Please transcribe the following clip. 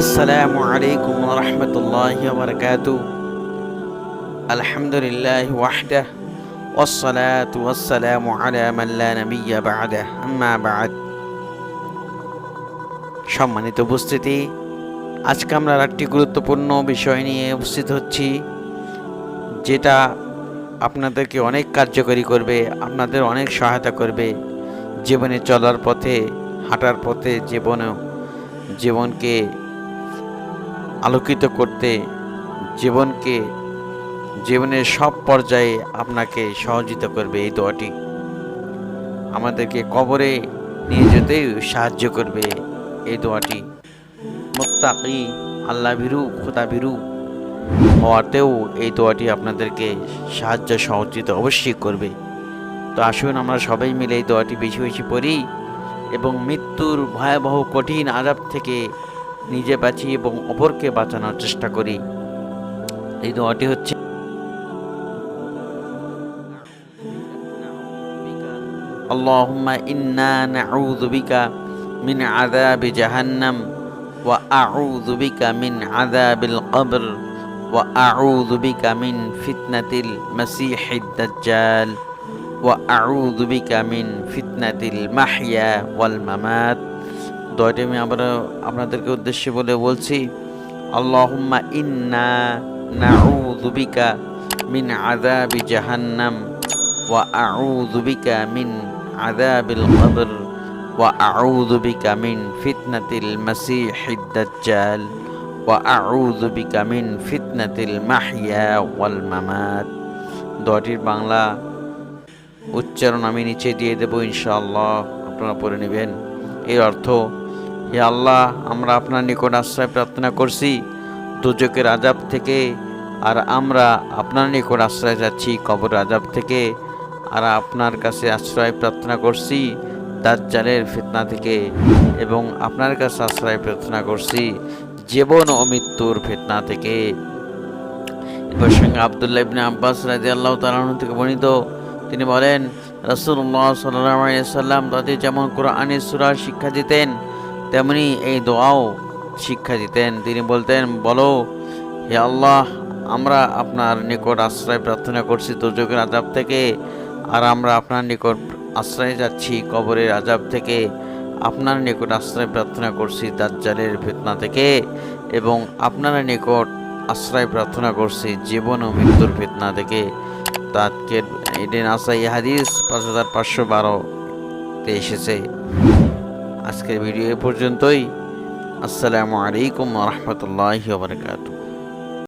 السلام عليكم ورحمة الله وبركاته الحمد لله وحده والصلاة والسلام على من لا نبي بعده أما بعد সম্মানিত উপস্থিতি আজকে আমরা একটি গুরুত্বপূর্ণ বিষয় নিয়ে উপস্থিত হচ্ছি যেটা আপনাদেরকে অনেক কার্যকরী করবে আপনাদের অনেক সহায়তা করবে জীবনে চলার পথে হাঁটার পথে জীবনে জীবনকে আলোকিত করতে জীবনকে, জীবনের সব পর্যায়ে আপনাকে সহযোগিতা করবে এই দোয়াটি। আমাদেরকে কবরে নিয়ে যেতেই সাহায্য করবে এই দোয়াটি। মোত্তাকি, আল্লাহ বিরু খোদা বিরু হওয়াতেও এই দোয়াটি আপনাদেরকে সাহায্য, সহযোগিতা অবশ্যই করবে। তো আসুন আমরা সবাই মিলে এই দোয়াটি বেশি বেশি পড়ি এবং মৃত্যুর ভয়াবহ কঠিন আজাব থেকে নিজে বাঁচি এবং অপরকে বাঁচানোর চেষ্টা করি এই দোয়াটি হচ্ছে اللهم إنا نعوذ بك من عذاب جهنم وأعوذ بك من عذاب القبر وأعوذ بك من فتنة المسيح الدجال وأعوذ بك من فتنة المحيا والممات দয়টি আমি আবার আপনাদেরকে উদ্দেশ্যে বলে বলছি, আল্লাহুম্মা ইন্না নাউযু বিকা মিন আযাবি জাহান্নাম ওয়া আউযু বিকা মিন আযাবিল কবর ওয়া আউযু বিকা মিন ফিতনাতিল মাসীহিদ দাজ্জাল ওয়া আউযু বিকা মিন ফিতনাতিল মাহইয়া ওয়াল মামাত। দয়টির বাংলা উচ্চারণ আমি নিচে দিয়ে দেবো ইনশাআল্লাহ, আপনারা পড়ে নেবেন। এর অর্থ হে আল্লাহ, আমরা আপনার নিকট আশ্রয় প্রার্থনা করছি। দুজকের আজাব থেকে আর আমরা আপনার নিকট আশ্রয় যাচ্ছি কবর আজাব থেকে। আর আপনার কাছে আশ্রয় প্রার্থনা করছি, দাজ্জালের ফিতনা থেকে। এবং আপনার কাছে আশ্রয় প্রার্থনা করছি, জীবন ও মৃত্যুর ফিতনা থেকে। এবার সঙ্গে আবদুল্লাহ ইবনে আব্বাস রাজি আল্লাহ তালাহ থেকে বর্ণিত, তিনি বলেন রসুল্লাহ সাল্লাম তাদের যেমন কোরআনের সুরা শিক্ষা দিতেন তেমনি এই দোয়াও শিক্ষা দিতেন। তিনি বলতেন, বলো, হে আল্লাহ, আমরা আপনার নিকট আশ্রয় প্রার্থনা করছি দুর্যোগের আজাব থেকে, আর আমরা আপনার নিকট আশ্রয় যাচ্ছি কবরের আজাব থেকে। আপনার নিকট আশ্রয় প্রার্থনা করছি দাজ্জালের ফিতনা থেকে, এবং আপনার নিকট আশ্রয় প্রার্থনা করছি জীবন ও মৃত্যুর ফিতনা থেকে। তাৎকের এডেন আসাই হাদিস পাঁচ হাজার পাঁচশো বারোতে এসেছে। আজকের ভিডিও এ পর্যন্তই। আসসালামু আলাইকুম রহমতুল্লাহ বারকাতুহ।